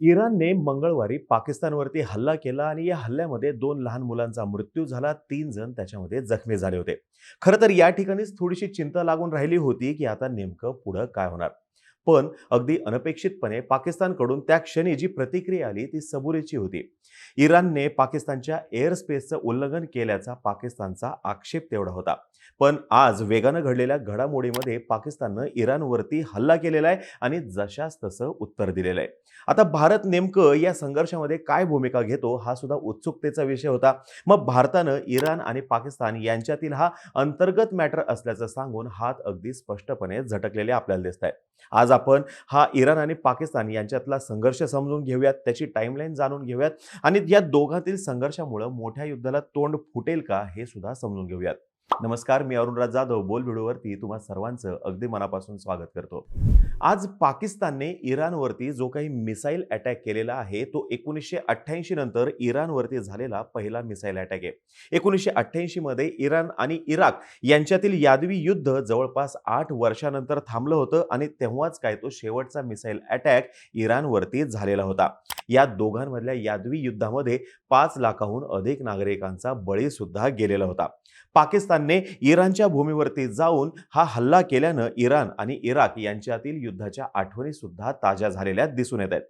इराणने मंगळवारी पाकिस्तानवरती हल्ला केला आणि या हल्ल्यामध्ये दोन लहान मुलांचा मृत्यू झाला. तीन जण त्याच्यामध्ये जखमी झाले होते. खरं तर या ठिकाणीच थोडीशी चिंता लागून राहिली होती की आता नेमकं पुढं काय होणार? पण अगदी अनपेक्षितपणे पाकिस्तानकडून त्या क्षणी जी प्रतिक्रिया आली ती सबुरीची होती. इराणने पाकिस्तानच्या एअर स्पेसचं उल्लंघन केल्याचा पाकिस्तानचा आक्षेप तेवढा होता. पण आज वेगानं घडलेल्या घडामोडीमध्ये पाकिस्ताननं इराणवरती हल्ला केलेला आहे आणि जशास तसं उत्तर दिलेलं आहे. आता भारत नेमकं या संघर्षामध्ये काय भूमिका घेतो हा सुद्धा उत्सुकतेचा विषय होता. मग भारतानं इराण आणि पाकिस्तान यांच्यातील हा अंतर्गत मॅटर असल्याचं सांगून हात अगदी स्पष्टपणे झटकलेले आपल्याला दिसत आहेत आज आपण हा इराण आणि पाकिस्तान यांच्यातला संघर्ष समजून घेऊयात त्याची टाईमलाईन जाणून घेऊयात आणि या दोघांतील संघर्षामुळं मोठ्या युद्धाला तोंड फुटेल का हे सुद्धा समजून घेऊयात. नमस्कार मी अरुणराज जाधव. बोल व्हिडिओवरती तुम्हा सर्वांचं अगदी मनापासून स्वागत करतो. आज पाकिस्तानने इराणवरती जो काही मिसाईल अटॅक केलेला आहे तो एकोणीसशे अठ्ठ्याऐंशी नंतर इराणवरती झालेला पहिला मिसाईल अटॅक आहे. एकोणीसशे अठ्ठ्याऐंशीमध्ये इराण आणि इराक यांच्यातील यादवी युद्ध जवळपास आठ वर्षानंतर थांबलं होतं आणि तेव्हाच काय तो शेवटचा मिसाईल अटॅक इराणवरती झालेला होता. या दोघांमधल्या यादवी युद्धामध्ये पाच लाखाहून अधिक नागरिकांचा बळी सुद्धा गेलेला होता. पाकिस्तान पाकिस्तानने इराणच्या भूमीवरती जाऊन हा हल्ला केल्यानं इराण आणि इराक यांच्यातील युद्धाच्या आठवणी सुद्धा ताज्या झालेल्या दिसून येत आहेत.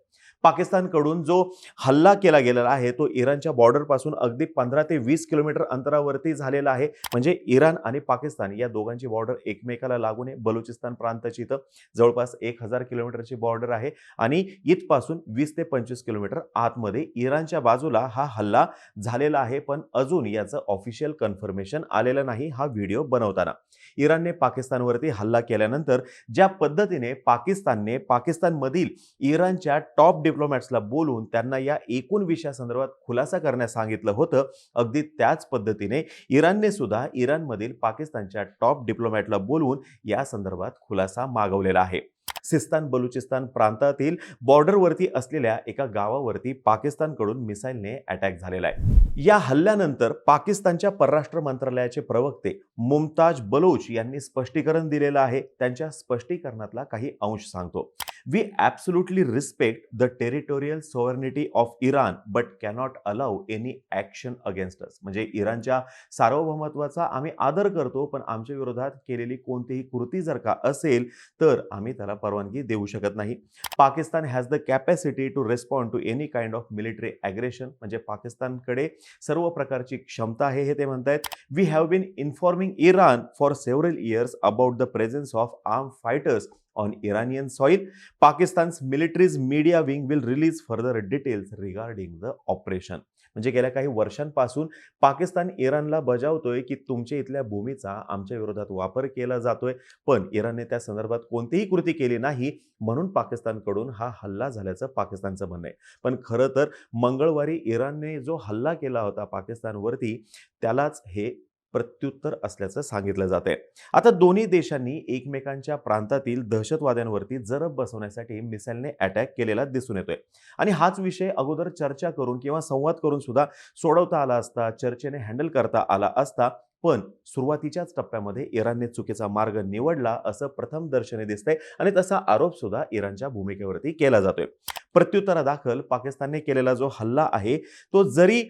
पाकिस्तानकडून जो हल्ला केला गेलेला आहे तो इराणच्या बॉर्डरपासून अगदी पंधरा ते वीस किलोमीटर अंतरावरती झालेला आहे. म्हणजे इराण आणि पाकिस्तान या दोघांची बॉर्डर एकमेकाला लागून आहे. बलुचिस्तान प्रांताची इथं जवळपास एक हजार किलोमीटरची बॉर्डर आहे आणि इथपासून वीस ते पंचवीस किलोमीटर आतमध्ये इराणच्या बाजूला हा हल्ला झालेला आहे. पण अजून याचं ऑफिशियल कन्फर्मेशन आलेलं नाही हा व्हिडिओ बनवताना. इराणने पाकिस्तानवरती हल्ला केल्यानंतर ज्या पद्धतीने पाकिस्तानने पाकिस्तानमधील इराणच्या टॉप डिप्लोमॅट्सला बोलून त्यांना या एकूण विषयासंदर्भात खुलासा करण्यास सांगितलं होतं अगदी त्याच पद्धतीने इराणने सुद्धा इराणमधील पाकिस्तानच्या टॉप डिप्लोमॅटला बोलवून या संदर्भात खुलासा मागवलेला आहे. सिस्तान बलुचिस्तान प्रांतातील बॉर्डरवरती असलेल्या एका गावावरती पाकिस्तानकडून मिसाईलने अटॅक झालेला आहे. या हल्ल्यानंतर पाकिस्तानच्या परराष्ट्र मंत्रालयाचे प्रवक्ते मुमताज बलोच यांनी स्पष्टीकरण दिलेलं आहे. त्यांच्या स्पष्टीकरणातला काही अंश सांगतो. We absolutely respect the territorial sovereignty of Iran but cannot allow any action against us म्हणजे इराणच्या सार्वभौमत्वाचा आम्ही आदर करतो पण आमच्या विरोधात केलेली कोणतीही कृती जर का असेल तर आम्ही त्याला परवानगी देऊ शकत नाही. Pakistan has the capacity to respond to any kind of military aggression म्हणजे पाकिस्तानकडे सर्व प्रकारची क्षमता आहे हे ते म्हणतायत. We have been informing Iran for several years about the presence of arm fighters on Iranian soil Pakistan's military's media wing will release further details regarding the operation. म्हणजे गेल्या काही वर्षांपासून पाकिस्तान इराणला बजावतोय की तुमच्या इथल्या भूमीचा आमच्या विरोधात वापर केला जातोय. पण इराणने त्या संदर्भात कोणतीही कृती केली नाही म्हणून पाकिस्तानकडून हा हल्ला झाल्याचं पाकिस्तानचं म्हणणं आहे. पण खरं तर मंगळवारी इराणने जो हल्ला केला होता पाकिस्तानवरती त्यालाच हे प्रत्युत्तर असल्याचं सांगितलं जात आहे आता दोन्ही देशांनी एकमेकांच्या प्रांतातील दहशतवाद्यांवरती जरब बसवण्यासाठी मिसाईलने अटॅक केलेला दिसून येतोय. आणि हाच विषय अगोदर चर्चा करून किंवा संवाद करून सुद्धा सोडवता आला असता चर्चेने हँडल करता आला असता पण सुरुवातीच्याच टप्प्यामध्ये इराणने चुकीचा मार्ग निवडला असं प्रथम दर्शनी दिसतंय आणि तसा आरोप सुद्धा इराणच्या भूमिकेवरती केला जातोय. प्रत्युत्तरादाखल पाकिस्तानने केलेला जो हल्ला आहे तो जरी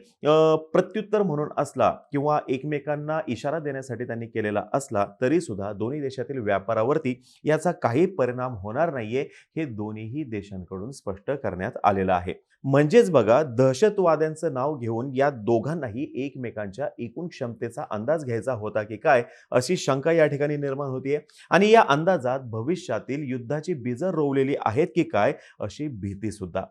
प्रत्युत्तर म्हणून असला किंवा एकमेकांना इशारा देण्यासाठी त्यांनी केलेला असला तरी सुद्धा दोन्ही देशातील व्यापारावरती याचा काही परिणाम होणार नाहीये हे दोन्हीही देशांकडून स्पष्ट करण्यात आलेलं आहे. म्हणजेच बघा दहशतवाद्यांचं नाव घेऊन या दोघांनाही एकमेकांच्या एकूण क्षमतेचा अंदाज घ्यायचा होता की काय अशी शंका या ठिकाणी निर्माण होतीये. आणि या अंदाजात भविष्यातील युद्धाची बीजं रोवलेली आहेत की काय अशी भीती सुद्धा.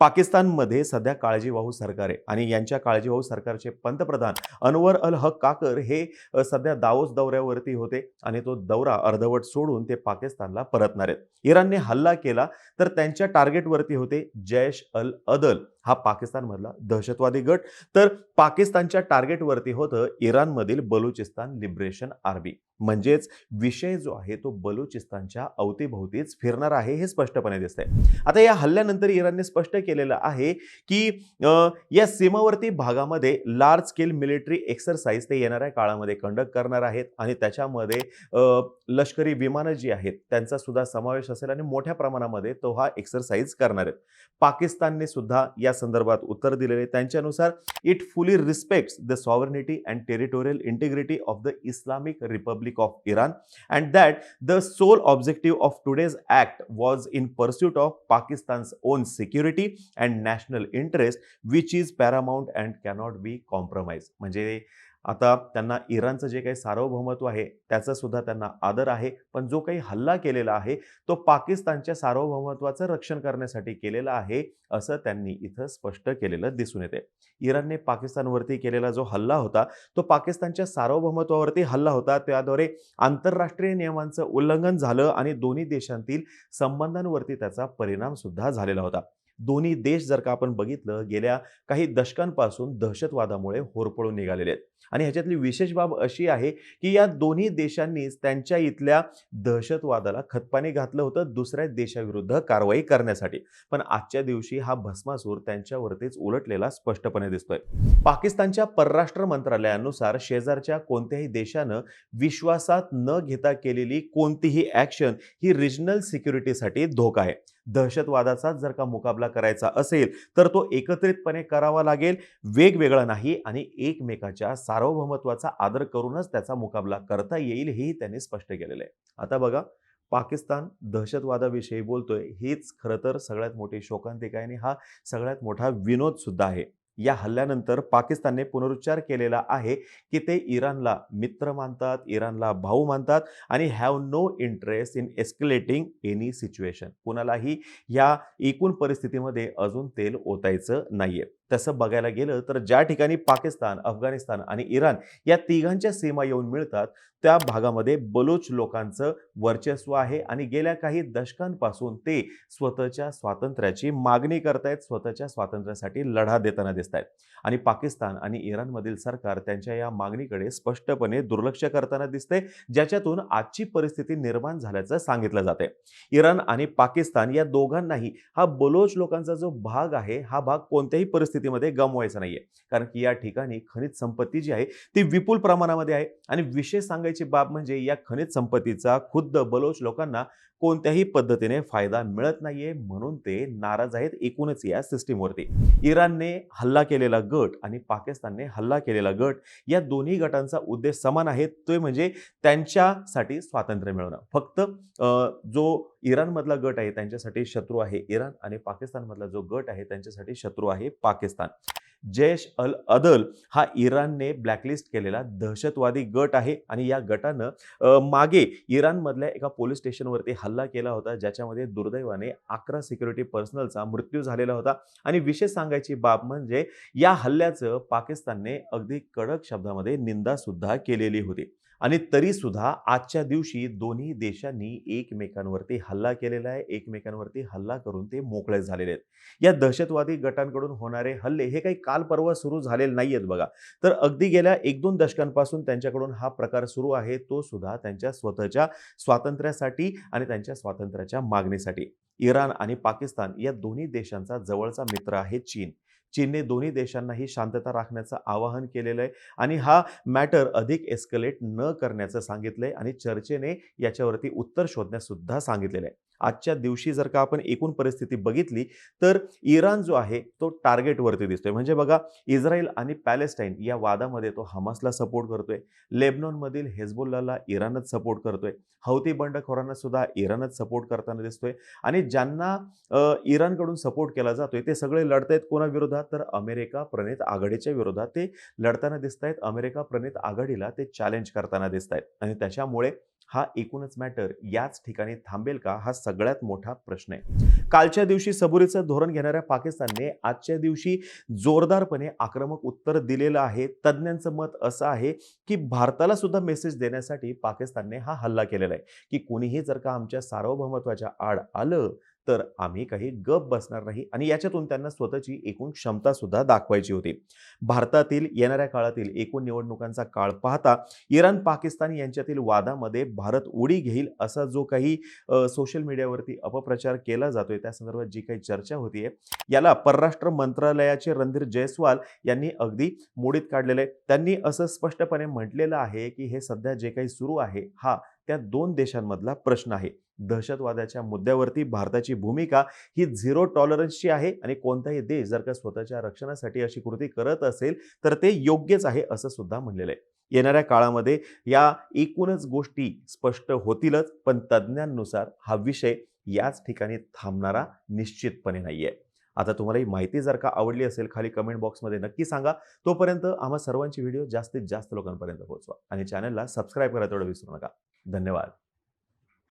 पाकिस्तानमध्ये सध्या काळजीवाहू सरकार आहे आणि यांच्या काळजीवाहू सरकारचे पंतप्रधान अनवर अल हक काकर हे सध्या दावोस दौऱ्यावरती होते आणि तो दौरा अर्धवट सोडून ते पाकिस्तानला परतणार आहेत. इराणने हल्ला केला तर त्यांच्या टार्गेटवरती होते जैश अल अदल. हा पाकिस्तानमधला दहशतवादी गट. तर पाकिस्तानच्या टार्गेटवरती होतं इराणमधील बलुचिस्तान लिबरेशन आर्मी म्हणजेच विषय जो आहे तो बलुचिस्तानच्या अवतीभोवतीच फिरणार आहे हे स्पष्टपणे दिसतंय. आता या हल्ल्यानंतर इराणने स्पष्ट केलेलं आहे की या सीमावर्ती भागामध्ये लार्ज स्केल मिलिटरी एक्सरसाइज ते येणाऱ्या काळामध्ये कंडक्ट करणार आहेत आणि त्याच्यामध्ये लष्करी विमानं जी आहेत त्यांचा सुद्धा समावेश असेल आणि मोठ्या प्रमाणामध्ये तो हा एक्सरसाइज करणार आहेत. पाकिस्तानने सुद्धा या संदर्भात उत्तर दिलेले. त्यांच्यानुसार it fully respects the sovereignty and territorial integrity of the Islamic republic of Iran and that the sole objective of today's act was in pursuit of Pakistan's own security and national interest which is paramount and cannot be compromise म्हणजे आता त्यांना इराणचं जे काही सार्वभौमत्व आहे त्याचा सुद्धा त्यांना आदर आहे. पण जो काही हल्ला केलेला आहे तो पाकिस्तानच्या सार्वभौमत्वाचं रक्षण करण्यासाठी केलेला आहे असं त्यांनी इथं स्पष्ट केलेलं दिसून येते इराणने पाकिस्तानवरती केलेला जो हल्ला होता तो पाकिस्तानच्या सार्वभौमत्वावरती हल्ला होता. त्याद्वारे आंतरराष्ट्रीय नियमांचं उल्लंघन झालं आणि दोन्ही देशांतील संबंधांवरती त्याचा परिणाम सुद्धा झालेला होता. दोन्ही देश जर का आपण बघितलं गेल्या काही दशकांपासून दहशतवादामुळे होरपळून निघालेले आहेत. आणि ह्याच्यातली विशेष बाब अशी आहे की या दोन्ही देशांनीच त्यांच्या इथल्या दहशतवादाला खतपाणी घातलं होतं दुसऱ्या देशाविरुद्ध कारवाई करण्यासाठी. पण आजच्या दिवशी हा भस्मासूर त्यांच्यावरतीच उलटलेला स्पष्टपणे दिसतोय. पाकिस्तानच्या परराष्ट्र मंत्रालयानुसार शेजारच्या कोणत्याही देशानं विश्वासात न घेता केलेली कोणतीही ॲक्शन ही रिजनल सिक्युरिटीसाठी धोका आहे. दहशतवादाचा जर का मुकाबला करायचा असेल तर तो एकत्रितपणे करावा लागेल वेगवेगळा नाही आणि एकमेकाच्या सार्वभौमत्वाचा आदर करूनच त्याचा मुकाबला करता येईल हेही त्यांनी स्पष्ट केलेलं आहे. आता बघा पाकिस्तान दहशतवादाविषयी बोलतोय हीच खरं तर सगळ्यात मोठी शोकांतिका आहे आणि हा सगळ्यात मोठा विनोद सुद्धा आहे. या हल्ल्यानंतर पाकिस्तानने पुनरुच्चार केलेला आहे की ते इराणला मित्र मानतात इराणला भाऊ मानतात आणि have no interest in escalating any situation कुणालाही या एकूण परिस्थितीमध्ये अजून तेल ओतायचं नाहीये. तसं बघायला गेलं तर ज्या ठिकाणी पाकिस्तान अफगाणिस्तान आणि इराण या तिघांच्या सीमा येऊन मिळतात त्या भागामध्ये बलोच लोकांचं वर्चस्व आहे आणि गेल्या काही दशकांपासून ते स्वतःच्या स्वातंत्र्याची मागणी करतायत स्वतःच्या स्वातंत्र्यासाठी लढा देताना दिसत आहेत आणि पाकिस्तान आणि इराणमधील सरकार त्यांच्या या मागणीकडे स्पष्टपणे दुर्लक्ष करताना दिसते ज्याच्यातून आजची परिस्थिती निर्माण झाल्याचं सांगितलं जाते इराण आणि पाकिस्तान या दोघांनाही हा बलोच लोकांचा जो भाग आहे हा भाग कोणत्याही परिस्थिती परिस्थितीमध्ये गमवायचं नाहीये. कारण की या ठिकाणी खनिज संपत्ती जी आहे ती विपुल प्रमाणामध्ये आहे. आणि विशेष सांगायची बाब म्हणजे या खनिज संपत्तीचा खुद्द बलोच लोकांना कोणत्याही पद्धतीने फायदा मिळत नाहीये म्हणून ते नाराज आहेत एकूणच या सिस्टीमवरती इराणने हल्ला केलेला गट आणि पाकिस्तानने हल्ला केलेला गट या दोन्ही गटांचा उद्देश समान आहे. तो म्हणजे त्यांच्यासाठी स्वातंत्र्य मिळवणं. फक्त जो इराणमधला गट आहे त्यांच्यासाठी शत्रू आहे इराण आणि पाकिस्तानमधला जो गट आहे त्यांच्यासाठी शत्रू आहे पाकिस्तान. जैश अल अदल हा इराणने ब्लॅकलिस्ट केलेला दहशतवादी गट आहे आणि या गटानं मागे इराणमधल्या एका पोलीस स्टेशनवरती हल्ला केला होता ज्याच्यामध्ये दुर्दैवाने अकरा सिक्युरिटी पर्सनलचा मृत्यू झालेला होता. आणि विशेष सांगायची बाब म्हणजे या हल्ल्याचं पाकिस्तानने अगदी कडक शब्दामध्ये निंदा सुद्धा केलेली होती. आणि तरीसुद्धा आजच्या दिवशी दोन्ही देशांनी एकमेकांवरती हल्ला केलेला आहे. एकमेकांवरती हल्ला करून ते मोकळे झालेले आहेत. या दहशतवादी गटांकडून होणारे हल्ले हे काही काल परवा सुरू झालेले नाही आहेत बघा. तर अगदी गेल्या एक दोन दशकांपासून त्यांच्याकडून हा प्रकार सुरू आहे. तो सुद्धा त्यांच्या स्वतःच्या स्वातंत्र्यासाठी आणि त्यांच्या स्वातंत्र्याच्या मागणीसाठी. इराण आणि पाकिस्तान या दोन्ही देशांचा जवळचा मित्र आहे चीन. चीनने दोन्ही देशांनाही शांतता राखण्याचं आवाहन केलेलं आहे. आणि हा मॅटर अधिक एस्कलेट न करण्याचं सांगितलं आहे आणि चर्चेने याच्यावरती उत्तर शोधण्यासुद्धा सांगितलेलं आहे. आजच्या दिवशी जर का आपण एकूण परिस्थिती बघितली तर इराण जो आहे तो टार्गेटवरती दिसतोय. म्हणजे बघा इस्रायल आणि पॅलेस्टाईन या वादामध्ये तो हमासला सपोर्ट करतोय. लेबनॉनमधील हेजबुल्लाला इराणच सपोर्ट करतोय. हौती बंडखोरांना सुद्धा इराणच सपोर्ट करताना दिसतोय. आणि ज्यांना इराणकडून सपोर्ट केला जातोय ते सगळे लढतायत कोणाविरोधात तर अमेरिका प्रणित आघाडीच्या विरोधात ते लढताना दिसत आहेत अमेरिका प्रणित आघाडीला ते चॅलेंज करताना दिसत आहेत आणि त्याच्यामुळे हा एकूणच मॅटर याच ठिकाणी थांबेल का हा सगळ्यात मोठा प्रश्न आहे. कालच्या दिवशी सबुरीचं धोरण घेणाऱ्या पाकिस्तानने आजच्या दिवशी जोरदारपणे आक्रमक उत्तर दिलेलं आहे. तज्ज्ञांचं मत असं आहे की भारताला सुद्धा मेसेज देण्यासाठी पाकिस्तानने हा हल्ला केलेला आहे. की कोणीही जर का आमच्या सार्वभौमत्वाच्या आड आलं तर आम्ही काही गप बसणार नाही आणि याच्यातून त्यांना स्वतःची एकूण क्षमता सुद्धा दाखवायची होती. भारतातील येणाऱ्या काळातील एकूण निवडणुकांचा काळ पाहता इराण पाकिस्तान यांच्यातील वादामध्ये भारत उडी घेईल असा जो काही सोशल मीडियावरती अपप्रचार केला जातोय त्या संदर्भात जी काही चर्चा होतीये याला परराष्ट्र मंत्रालयाचे रणधीर जयस्वाल यांनी अगदी मोडीत काढलेलं आहे. त्यांनी असं स्पष्टपणे म्हटलेलं आहे की हे सध्या जे काही सुरू आहे हा त्या दोन देशांमधला प्रश्न आहे. दहशतवादाच्या मुद्द्यावरती भारताची भूमिका ही झिरो टॉलरन्सची आहे आणि कोणताही देश जर का स्वतःच्या रक्षणासाठी अशी कृती करत असेल तर ते योग्यच आहे असं सुद्धा म्हणलेलं आहे. येणाऱ्या काळामध्ये या एकूणच गोष्टी स्पष्ट होतीलच पण तज्ज्ञांनुसार हा विषय याच ठिकाणी थांबणारा निश्चितपणे नाही आहे आता तुम्हाला ही माहिती जर का आवडली असेल खाली कमेंट बॉक्समध्ये नक्की सांगा. तोपर्यंत आम्हा सर्वांची व्हिडिओ जास्तीत जास्त लोकांपर्यंत पोहोचवा आणि चॅनलला सबस्क्राईब करायला तेवढं विसरू नका. धन्यवाद.